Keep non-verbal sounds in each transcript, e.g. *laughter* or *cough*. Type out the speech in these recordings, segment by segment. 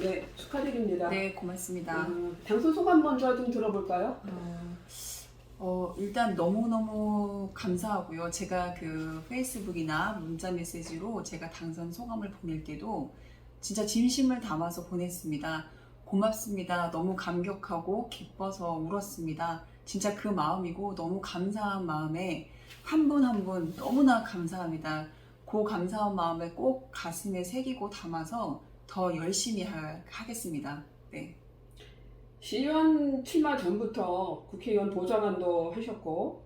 네, 축하드립니다. 네, 고맙습니다. 음, 당선 소감 먼저 좀 들어볼까요? 어, 어, 일단 너무너무 감사하고요. 제가 그 페이스북이나 문자 메시지로 제가 당선 소감을 보낼 때도 진짜 진심을 담아서 보냈습니다. 고맙습니다. 너무 감격하고 기뻐서 울었습니다. 진짜 그 마음이고 너무 감사한 마음에 한 분 한 분 너무나 감사합니다. 그 감사한 마음을 꼭 가슴에 새기고 담아서 더 열심히 하, 하겠습니다. 네. 시의원 출마 전부터 국회의원 보좌관도 하셨고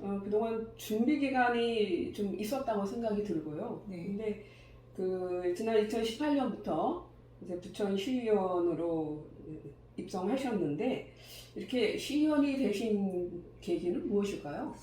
어, 그동안 준비 기간이 좀 있었다고 생각이 들고요. 네. 근데 그 지난 2018년부터 이제 부천 시의원으로 입성하셨는데 이렇게 시의원이 되신 계기는 무엇일까요?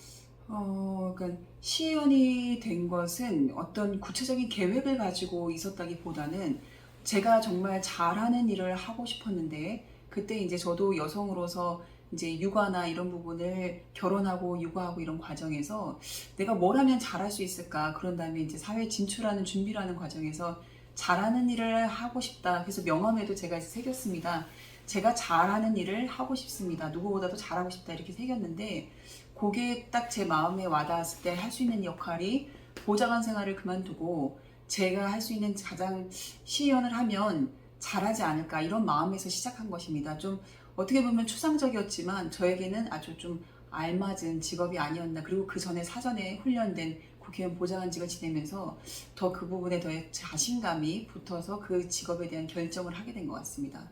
어, 그러니까 시의원이 된 것은 어떤 구체적인 계획을 가지고 있었다기보다는 제가 정말 잘하는 일을 하고 싶었는데 그때 이제 저도 여성으로서 이제 육아나 이런 부분을 결혼하고 육아하고 이런 과정에서 내가 뭘 하면 잘할 수 있을까? 그런 다음에 이제 사회 진출하는 준비라는 과정에서 잘하는 일을 하고 싶다. 그래서 명함에도 제가 새겼습니다. 제가 잘하는 일을 하고 싶습니다. 누구보다도 잘하고 싶다 이렇게 새겼는데 그게 딱 제 마음에 와닿았을 때 할 수 있는 역할이 보좌관 생활을 그만두고 제가 할 수 있는 가장 시의원을 하면 잘하지 않을까 이런 마음에서 시작한 것입니다. 좀 어떻게 보면 추상적이었지만 저에게는 아주 좀 알맞은 직업이 아니었나 그리고 그 전에 사전에 훈련된 국회의원 보좌관직을 지내면서 더 그 부분에 더 자신감이 붙어서 그 직업에 대한 결정을 하게 된 것 같습니다.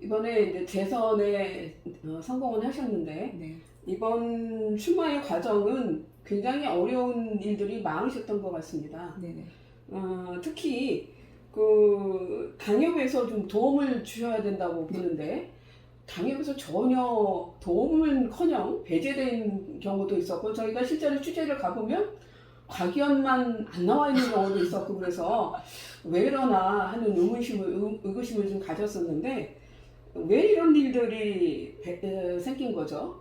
이번에 이제 재선에 어, 성공을 하셨는데 네. 이번 출마의 과정은 굉장히 어려운 일들이 많으셨던 것 같습니다. 네네. 어, 특히 그 당협에서 좀 도움을 주셔야 된다고 보는데 당협에서 전혀 도움은커녕 배제된 경우도 있었고 저희가 실제로 취재를 가보면 과기원만 안 나와 있는 경우도 있었고 그래서 왜 이러나 하는 의문심을 의- 의구심을 좀 가졌었는데 왜 이런 일들이 생긴 거죠?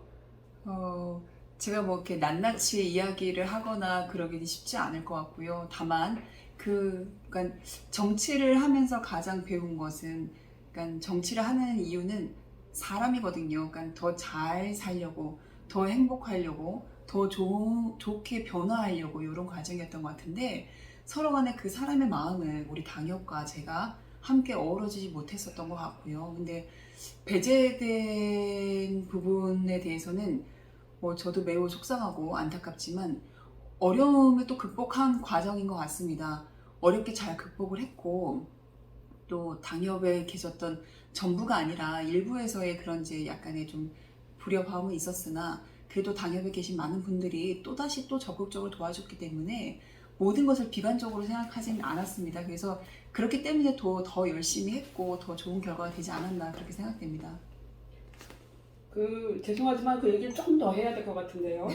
어, 제가 뭐 이렇게 낱낱이 이야기를 하거나 그러기는 쉽지 않을 것 같고요. 다만 그 그러니까 정치를 하면서 가장 배운 것은 그러니까 정치를 하는 이유는 사람이거든요. 그러니까 더 잘 살려고, 더 행복하려고, 더 좋, 좋게 변화하려고 이런 과정이었던 것 같은데 서로 간에 그 사람의 마음을 우리 당협과 제가 함께 어우러지지 못했었던 것 같고요. 근데 배제된 부분에 대해서는 뭐 저도 매우 속상하고 안타깝지만 어려움을 또 극복한 과정인 것 같습니다. 어렵게 잘 극복을 했고 또 당협에 계셨던 전부가 아니라 일부에서의 그런 이제 약간의 좀 불협화음은 있었으나 그래도 당협에 계신 많은 분들이 또다시 또 적극적으로 도와줬기 때문에 모든 것을 비관적으로 생각하진 않았습니다. 그래서 그렇기 때문에 더, 더 열심히 했고 더 좋은 결과가 되지 않았나 그렇게 생각됩니다. 그 죄송하지만 그 얘기를 조금 더 해야 될 것 같은데요.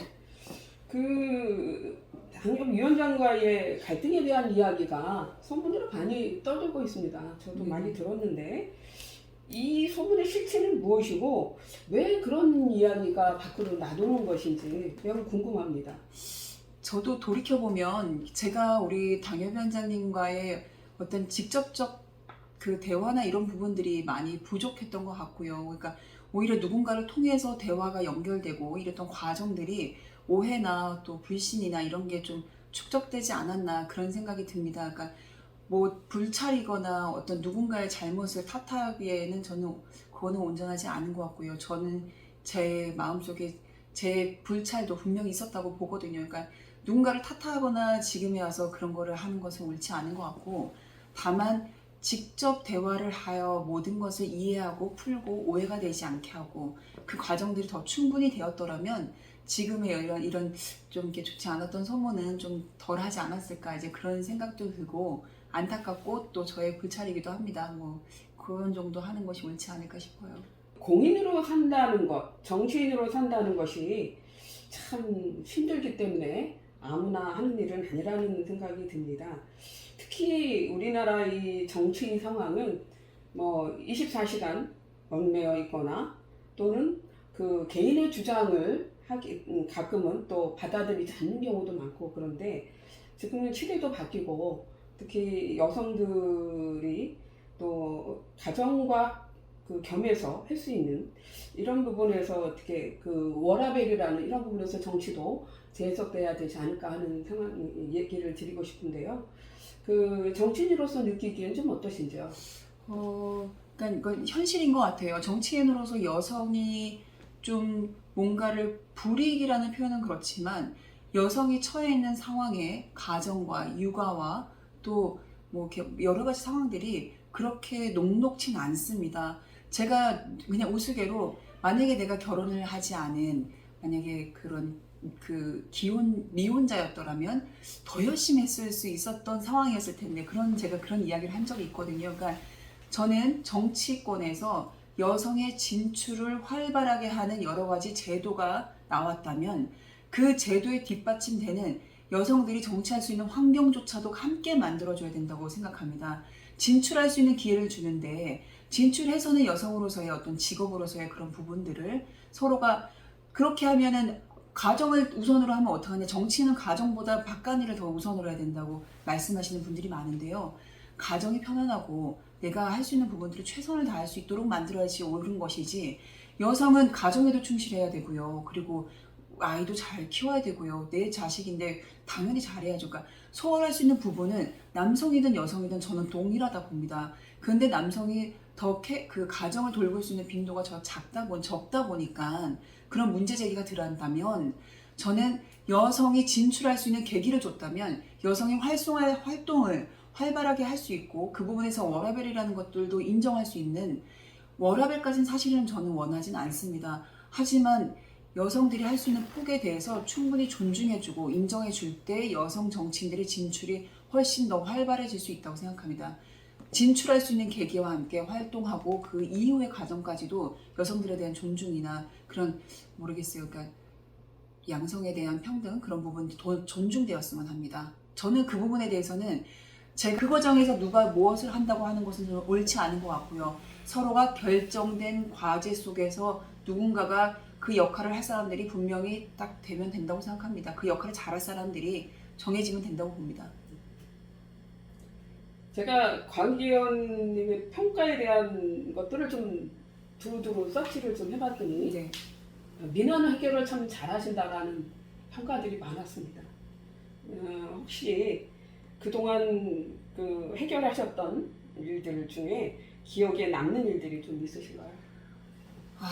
그 당협위원장과의 갈등에 대한 이야기가 소문으로 많이 떠들고 있습니다. 저도 음. 많이 들었는데 이 소문의 실체는 무엇이고 왜 그런 이야기가 밖으로 나도는 것인지 매우 궁금합니다. 저도 돌이켜 보면 제가 우리 당협위원장님과의 어떤 직접적 그 대화나 이런 부분들이 많이 부족했던 것 같고요. 그러니까 오히려 누군가를 통해서 대화가 연결되고 이랬던 과정들이 오해나 또 불신이나 이런 게 좀 축적되지 않았나 그런 생각이 듭니다. 그러니까 뭐 불찰이거나 어떤 누군가의 잘못을 탓하기에는 저는 그거는 온전하지 않은 것 같고요. 저는 제 마음속에 제 불찰도 분명히 있었다고 보거든요. 그러니까 누군가를 탓하거나 지금에 와서 그런 거를 하는 것은 옳지 않은 것 같고 다만 직접 대화를 하여 모든 것을 이해하고 풀고 오해가 되지 않게 하고 그 과정들이 더 충분히 되었더라면 지금의 이런 이런 좀 이렇게 좋지 않았던 소문은 좀 덜하지 않았을까 이제 그런 생각도 들고 안타깝고 또 저의 불찰이기도 합니다. 뭐 그런 정도 하는 것이 옳지 않을까 싶어요. 공인으로 산다는 것, 정치인으로 산다는 것이 참 힘들기 때문에 아무나 하는 일은 아니라는 생각이 듭니다. 특히 우리나라 이 정치 상황은 뭐 24시간 얽매여 있거나 또는 그 개인의 주장을 하기 음, 가끔은 또 받아들이지 않는 경우도 많고 그런데 지금은 시대도 바뀌고 특히 여성들이 또 가정과 그 겸해서 할 수 있는 이런 부분에서 어떻게 그 워라벨이라는 이런 부분에서 정치도 재해석돼야 되지 않을까 하는 상황 얘기를 드리고 싶은데요. 그 정치인으로서 느끼기엔 좀 어떠신지요? 어, 그러니까 이건 현실인 것 같아요. 정치인으로서 여성이 좀 뭔가를 불이익이라는 표현은 그렇지만 여성이 처해 있는 상황에 가정과 육아와 또뭐 여러 가지 상황들이 그렇게 녹록진 않습니다. 제가 그냥 우스개로 만약에 내가 결혼을 하지 않은 만약에 그런 그 기혼 미혼자였더라면 더 열심히 했을 수 있었던 상황이었을 텐데 그런 제가 그런 이야기를 한 적이 있거든요. 그러니까 저는 정치권에서 여성의 진출을 활발하게 하는 여러 가지 제도가 나왔다면 그 제도에 뒷받침되는 여성들이 정치할 수 있는 환경조차도 함께 만들어줘야 된다고 생각합니다. 진출할 수 있는 기회를 주는데 진출해서는 여성으로서의 어떤 직업으로서의 그런 부분들을 서로가 그렇게 하면은 가정을 우선으로 하면 어떡하냐 정치는 가정보다 바깥 일을 더 우선으로 해야 된다고 말씀하시는 분들이 많은데요 가정이 편안하고 내가 할 수 있는 부분들을 최선을 다할 수 있도록 만들어야지 옳은 것이지. 여성은 가정에도 충실해야 되고요. 그리고 아이도 잘 키워야 되고요. 내 자식인데 당연히 잘해야죠. 그러니까 소홀할 수 있는 부분은 남성이든 여성이든 저는 동일하다 봅니다. 근데 남성이 더 그 가정을 돌볼 수 있는 빈도가 저 작다 보 적다 보니까 그런 문제 제기가 들어간다면 저는 여성이 진출할 수 있는 계기를 줬다면 여성이 활성화 활동을 활발하게 할 수 있고 그 부분에서 워라벨이라는 것들도 인정할 수 있는 워라벨까지는 사실은 저는 원하진 않습니다. 하지만 여성들이 할 수 있는 폭에 대해서 충분히 존중해주고 인정해줄 때 여성 정치인들의 진출이 훨씬 더 활발해질 수 있다고 생각합니다. 진출할 수 있는 계기와 함께 활동하고 그 이후의 과정까지도 여성들에 대한 존중이나 그런 모르겠어요. 그러니까 양성에 대한 평등 그런 부분이 더 존중되었으면 합니다. 저는 그 부분에 대해서는 제 그 과정에서 누가 무엇을 한다고 하는 것은 저는 옳지 않은 것 같고요. 서로가 결정된 과제 속에서 누군가가 그 역할을 할 사람들이 분명히 딱 되면 된다고 생각합니다. 그 역할을 잘할 사람들이 정해지면 된다고 봅니다. 제가 광기현님의 평가에 대한 것들을 좀 두루두루 서치를 좀 해봤더니 이제 민원 해결을 참 잘하신다라는 평가들이 많았습니다. 어, 혹시 그동안 그 해결하셨던 일들 중에 기억에 남는 일들이 좀 있으신가요? 아,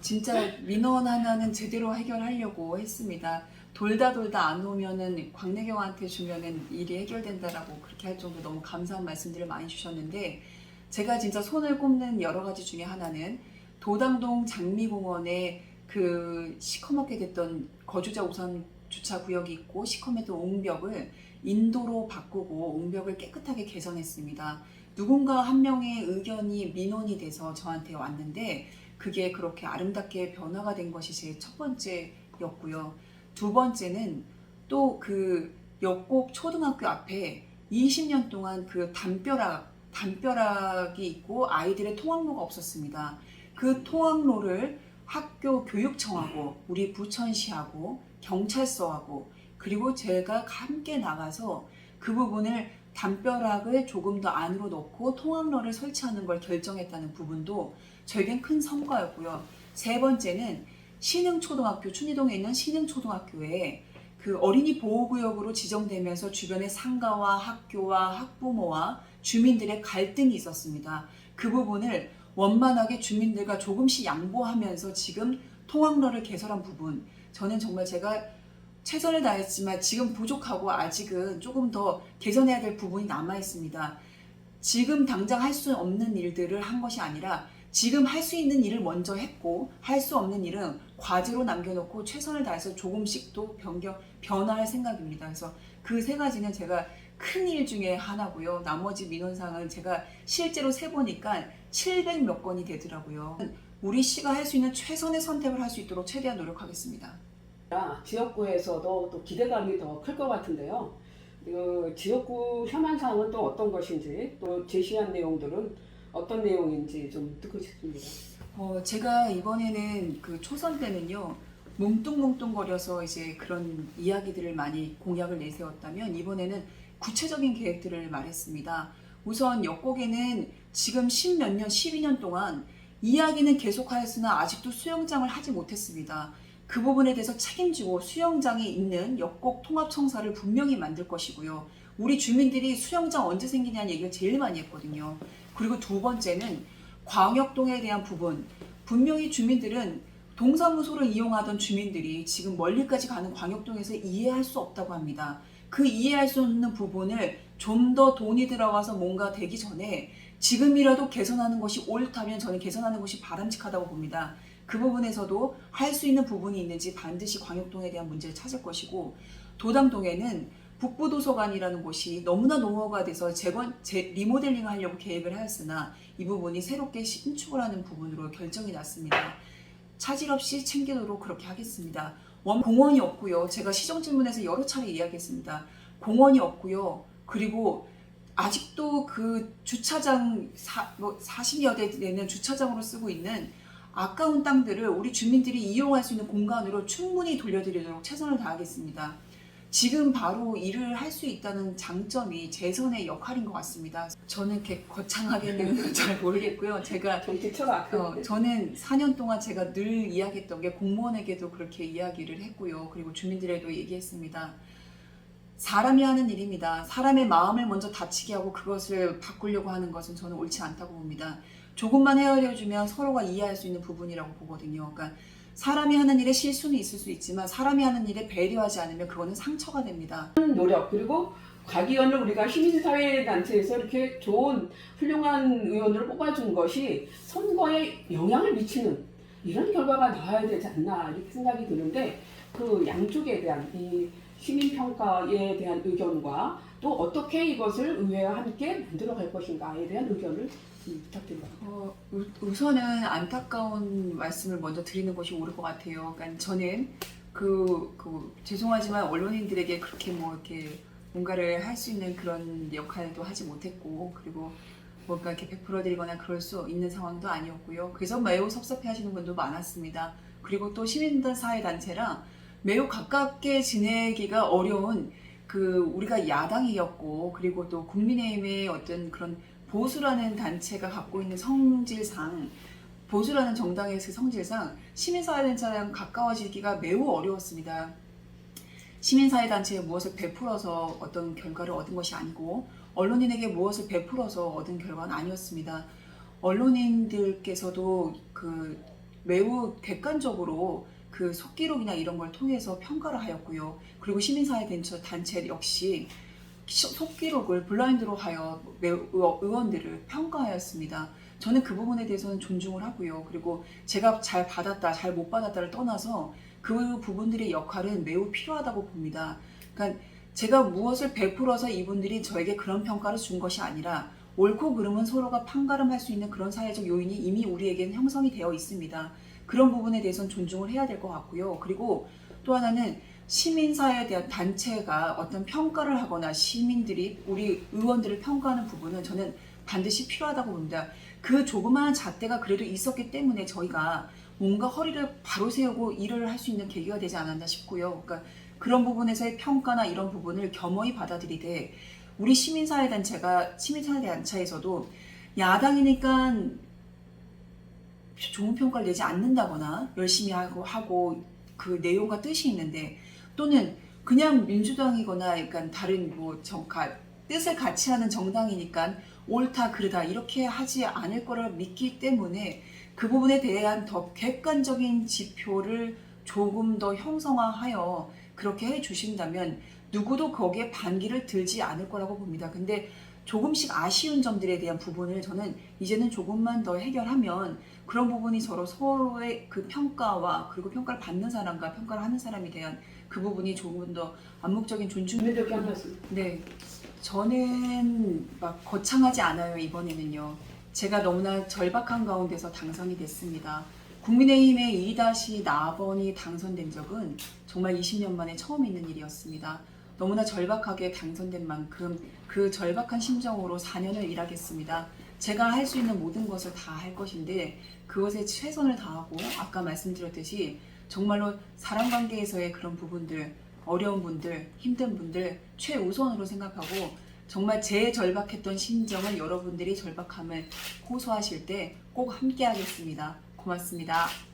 진짜 민원 하나는 제대로 해결하려고 했습니다. 돌다 돌다 안 오면은 광래경한테 주면은 일이 해결된다라고 그렇게 할 정도 너무 감사한 말씀들을 많이 주셨는데 제가 진짜 손을 꼽는 여러 가지 중에 하나는 도당동 장미공원에 그 시커멓게 됐던 거주자 우선 주차 구역이 있고 시커맸던 옹벽을 인도로 바꾸고 옹벽을 깨끗하게 개선했습니다. 누군가 한 명의 의견이 민원이 돼서 저한테 왔는데 그게 그렇게 아름답게 변화가 된 것이 제 첫 번째였고요. 두 번째는 또 그 역곡 초등학교 앞에 20년 동안 그 담벼락, 담벼락이 있고 아이들의 통학로가 없었습니다. 그 통학로를 학교 교육청하고 우리 부천시하고 경찰서하고 그리고 제가 함께 나가서 그 부분을 담벼락을 조금 더 안으로 넣고 통학로를 설치하는 걸 결정했다는 부분도 저에겐 큰 성과였고요. 세 번째는 신흥초등학교, 춘희동에 있는 신흥초등학교에 그 어린이 보호구역으로 지정되면서 주변의 상가와 학교와 학부모와 주민들의 갈등이 있었습니다. 그 부분을 원만하게 주민들과 조금씩 양보하면서 지금 통학로를 개설한 부분, 저는 정말 제가 최선을 다했지만 지금 부족하고 아직은 조금 더 개선해야 될 부분이 남아 있습니다. 지금 당장 할 수 없는 일들을 한 것이 아니라 지금 할 수 있는 일을 먼저 했고 할 수 없는 일은 과제로 남겨놓고 최선을 다해서 조금씩 또 변경 변화할 생각입니다. 그래서 그 세 가지는 제가 큰 일 중에 하나고요. 나머지 민원상은 제가 실제로 세 보니까 700 몇 건이 되더라고요. 우리 시가 할 수 있는 최선의 선택을 할 수 있도록 최대한 노력하겠습니다. 지역구에서도 또 기대감이 더 클 것 같은데요. 그 지역구 현안 사항은 또 어떤 것인지 또 제시한 내용들은 어떤 내용인지 좀 듣고 싶습니다. 어, 제가 이번에는 그 초선 때는요, 뭉뚱뭉뚱거려서 이제 그런 이야기들을 많이 공약을 내세웠다면, 이번에는 구체적인 계획들을 말했습니다. 우선 역곡에는 지금 십몇 년, 12년 동안 이야기는 계속하였으나 아직도 수영장을 하지 못했습니다. 그 부분에 대해서 책임지고 수영장에 있는 역곡 통합청사를 분명히 만들 것이고요. 우리 주민들이 수영장 언제 생기냐는 얘기를 제일 많이 했거든요. 그리고 두 번째는 광역동에 대한 부분. 분명히 주민들은 동사무소를 이용하던 주민들이 지금 멀리까지 가는 광역동에서 이해할 수 없다고 합니다. 그 이해할 수 없는 부분을 좀 더 돈이 들어가서 뭔가 되기 전에 지금이라도 개선하는 것이 옳다면 저는 개선하는 것이 바람직하다고 봅니다. 그 부분에서도 할 수 있는 부분이 있는지 반드시 광역동에 대한 문제를 찾을 것이고 도담동에는 북부도서관이라는 곳이 너무나 노후화가 돼서 재건, 재, 리모델링 하려고 계획을 하였으나 이 부분이 새롭게 신축을 하는 부분으로 결정이 났습니다. 차질 없이 챙기도록 그렇게 하겠습니다. 원 공원이 없고요. 제가 시정 질문에서 여러 차례 이야기했습니다. 공원이 없고요. 그리고 아직도 그 주차장 사, 뭐 40여 대 되는 주차장으로 쓰고 있는 아까운 땅들을 우리 주민들이 이용할 수 있는 공간으로 충분히 돌려드리도록 최선을 다하겠습니다. 지금 바로 일을 할 수 있다는 장점이 재선의 역할인 것 같습니다. 저는 이렇게 거창하게는 *laughs* 잘 모르겠고요. 제가. 어, 저는 4년 동안 제가 늘 이야기했던 게 공무원에게도 그렇게 이야기를 했고요. 그리고 주민들에도 얘기했습니다. 사람이 하는 일입니다. 사람의 마음을 먼저 다치게 하고 그것을 바꾸려고 하는 것은 저는 옳지 않다고 봅니다. 조금만 헤아려주면 서로가 이해할 수 있는 부분이라고 보거든요. 그러니까 사람이 하는 일에 실수는 있을 수 있지만 사람이 하는 일에 배려하지 않으면 그거는 상처가 됩니다. 노력 그리고 과기원을 우리가 시민사회단체에서 이렇게 좋은 훌륭한 의원을 뽑아준 것이 선거에 영향을 미치는 이런 결과가 나와야 되지 않나 이렇게 생각이 드는데 그 양쪽에 대한 이 시민평가에 대한 의견과 또 어떻게 이것을 의회와 함께 만들어갈 것인가에 대한 의견을 음, 부탁드립니다. 어, 우- 우선은 안타까운 말씀을 먼저 드리는 것이 옳을 것 같아요. 그러니까 저는 그, 그 죄송하지만 언론인들에게 그렇게 뭐 이렇게 뭔가를 할 수 있는 그런 역할도 하지 못했고 그리고 뭔가 이렇게 베풀어드리거나 그럴 수 있는 상황도 아니었고요. 그래서 매우 섭섭해하시는 분도 많았습니다. 그리고 또 시민단 사회 단체랑 매우 가깝게 지내기가 어려운 그 우리가 야당이었고 그리고 또 국민의힘의 어떤 그런 보수라는 단체가 갖고 있는 성질상 보수라는 정당의 그 성질상 시민사회단체랑 가까워지기가 매우 어려웠습니다. 시민사회단체에 무엇을 베풀어서 어떤 결과를 얻은 것이 아니고 언론인에게 무엇을 베풀어서 얻은 결과는 아니었습니다. 언론인들께서도 그 매우 객관적으로 그 속기록이나 이런 걸 통해서 평가를 하였고요. 그리고 시민사회 단체 단체 역시 시- 속기록을 블라인드로 하여 의원들을 평가하였습니다. 저는 그 부분에 대해서는 존중을 하고요. 그리고 제가 잘 받았다, 잘 못 받았다를 떠나서 그 부분들의 역할은 매우 필요하다고 봅니다. 그러니까 제가 무엇을 베풀어서 이분들이 저에게 그런 평가를 준 것이 아니라 옳고 그름은 서로가 판가름할 수 있는 그런 사회적 요인이 이미 우리에게는 형성이 되어 있습니다. 그런 부분에 대해서는 존중을 해야 될 것 같고요. 그리고 또 하나는 시민사회에 대한 단체가 어떤 평가를 하거나 시민들이 우리 의원들을 평가하는 부분은 저는 반드시 필요하다고 봅니다. 그 조그마한 잣대가 그래도 있었기 때문에 저희가 뭔가 허리를 바로 세우고 일을 할 수 있는 계기가 되지 않았나 싶고요. 그러니까 그런 부분에서의 평가나 이런 부분을 겸허히 받아들이되 우리 시민사회 단체가 시민사회 단체에서도 야당이니까 좋은 평가를 내지 않는다거나 열심히 하고 하고 그 내용과 뜻이 있는데 또는 그냥 민주당이거나 약간 다른 뭐 정가 뜻을 같이 하는 정당이니까 옳다 그르다 이렇게 하지 않을 거를 믿기 때문에 그 부분에 대한 더 객관적인 지표를 조금 더 형성화하여 그렇게 해 주신다면 누구도 거기에 반기를 들지 않을 거라고 봅니다. 근데 조금씩 아쉬운 점들에 대한 부분을 저는 이제는 조금만 더 해결하면 그런 부분이 서로 서로의 그 평가와 그리고 평가를 받는 사람과 평가를 하는 사람에 대한 그 부분이 조금 더 암묵적인 존중. 주민들께 한 말씀. 네, 저는 막 거창하지 않아요 이번에는요. 제가 너무나 절박한 가운데서 당선이 됐습니다. 국민의힘의 2-4번이 당선된 적은 정말 20년 만에 처음 있는 일이었습니다. 너무나 절박하게 당선된 만큼 그 절박한 심정으로 4년을 일하겠습니다. 제가 할 수 있는 모든 것을 다 할 것인데 그것에 최선을 다하고 아까 말씀드렸듯이 정말로 사람 관계에서의 그런 부분들 어려운 분들 힘든 분들 최우선으로 생각하고 정말 제 절박했던 심정을 여러분들이 절박함을 호소하실 때 꼭 함께 하겠습니다. 고맙습니다.